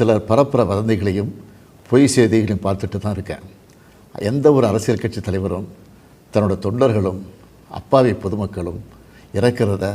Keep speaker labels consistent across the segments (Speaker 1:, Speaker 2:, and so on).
Speaker 1: சிலர் பரப்புற வதந்திகளையும் பொய் செய்திகளையும் பார்த்துட்டு தான் இருக்கேன். எந்த ஒரு அரசியல் கட்சி தலைவரும் தன்னோட தொண்டர்களும் அப்பாவி பொதுமக்களும் இறக்கிறத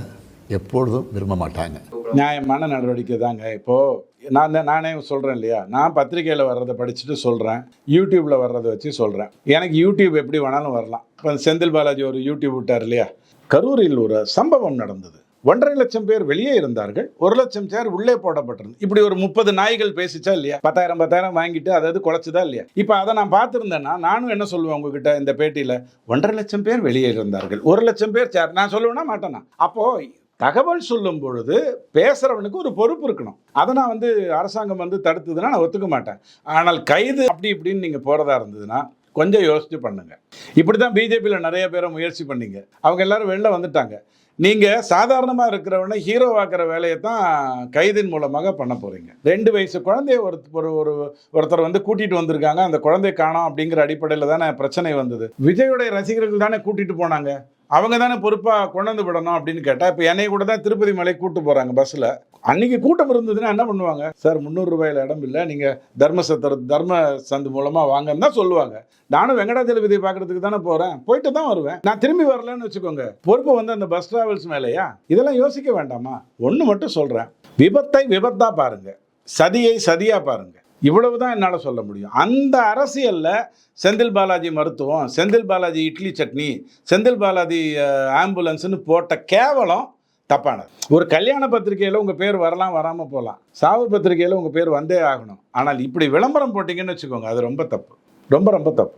Speaker 1: எப்பொழுதும் விரும்ப மாட்டாங்க.
Speaker 2: நியாயமான நடவடிக்கை தாங்க. இப்போது நான் தான் நானே சொல்கிறேன் இல்லையா? நான் பத்திரிக்கையில் வர்றதை படிச்சுட்டு சொல்கிறேன் யூடியூப்பில் வர்றதை வச்சு சொல்கிறேன் எனக்கு யூடியூப் எப்படி வேணாலும் வரலாம். இப்போ செந்தில் பாலாஜி ஒரு யூடியூப் விட்டார் இல்லையா? கரூரில் ஒரு சம்பவம் நடந்தது. ஒன்றரை லட்சம் பேர் வெளியே இருந்தார்கள் ஒரு லட்சம் சேர் உள்ளே போடப்பட்டிருந்தது. இப்படி ஒரு முப்பது நாய்கள் பேசிச்சா இல்லையா? பத்தாயிரம் பத்தாயிரம் வாங்கிட்டு அதாவது குறைச்சதா இல்லையா? இப்போ அதை நான் பார்த்துருந்தேன்னா நானும் என்ன சொல்லுவேன் உங்ககிட்ட இந்த பேட்டியில்? ஒன்றரை லட்சம் பேர் வெளியே இருந்தார்கள் ஒரு லட்சம் பேர் சேர். நான் சொல்லுவேன்னா மாட்டேனா அப்போ தகவல் சொல்லும் பொழுது பேசுறவனுக்கு ஒரு பொறுப்பு இருக்கணும். அதை நான் வந்து அரசாங்கம் வந்து தடுத்ததுன்னா நான் ஒத்துக்க மாட்டேன். ஆனால் கைது அப்படி இப்படின்னு நீங்கள் போகிறதா இருந்ததுன்னா கொஞ்சம் யோசிச்சு பண்ணுங்க. இப்படி தான் பிஜேபியில் நிறைய பேரை முயற்சி பண்ணீங்க. அவங்க எல்லாரும் வெளில வந்துட்டாங்க. நீங்கள் சாதாரணமாக இருக்கிறவனை ஹீரோ ஆக்குற வேலையை தான் கைதின் மூலமாக பண்ண போகிறீங்க ரெண்டு வயசு குழந்தைய ஒரு ஒரு ஒருத்தர் வந்து கூட்டிகிட்டு வந்திருக்காங்க. அந்த குழந்தைய காணோம் அப்படிங்கிற அடிப்படையில் தானே பிரச்சனை வந்தது. விஜயோடைய ரசிகர்கள் தானே கூட்டிகிட்டு போனாங்க. அவங்க தானே பொறுப்பாக கொண்டு வந்து விடணும் அப்படின்னு கேட்டால் இப்போ என்னை கூட தான் திருப்பதி மலை கூட்டு போகிறாங்க பஸ்ஸில் அன்னைக்கு கூட்டம் இருந்ததுன்னா என்ன பண்ணுவாங்க? சார் முந்நூறுரூவாயில் இடம் இல்லை. நீங்கள் தர்ம சத்திர தர்ம சந்து மூலமாக வாங்கன்னு தான் சொல்லுவாங்க. நானும் வெங்கடாஜலபதியை பார்க்கறதுக்கு தானே போகிறேன் போயிட்டு தான் வருவேன். நான் திரும்பி வரலன்னு வச்சுக்கோங்க. பொறுப்பு வந்து அந்த பஸ் டிராவல்ஸ் மேலேயா? இதெல்லாம் யோசிக்க வேண்டாமா? ஒன்று மட்டும் சொல்கிறேன் விபத்தை விபத்தாக பாருங்கள் சதியை சதியாக பாருங்கள் இவ்வளவு தான் என்னால் சொல்ல முடியும். அந்த அரசியலில் செந்தில் பாலாஜி மருத்துவம் செந்தில் பாலாஜி இட்லி சட்னி செந்தில் பாலாஜி ஆம்புலன்ஸ்னு போட்ட கேவலம் தப்பானது. ஒரு கல்யாண பத்திரிகையில் உங்கள் பேர் வரலாம் வராமல் போகலாம் சாவு பத்திரிகையில் உங்கள் பேர் வந்தே ஆகணும். ஆனால் இப்படி விளம்பரம் போட்டிங்கன்னு வச்சுக்கோங்க அது ரொம்ப தப்பு. ரொம்ப ரொம்ப தப்பு.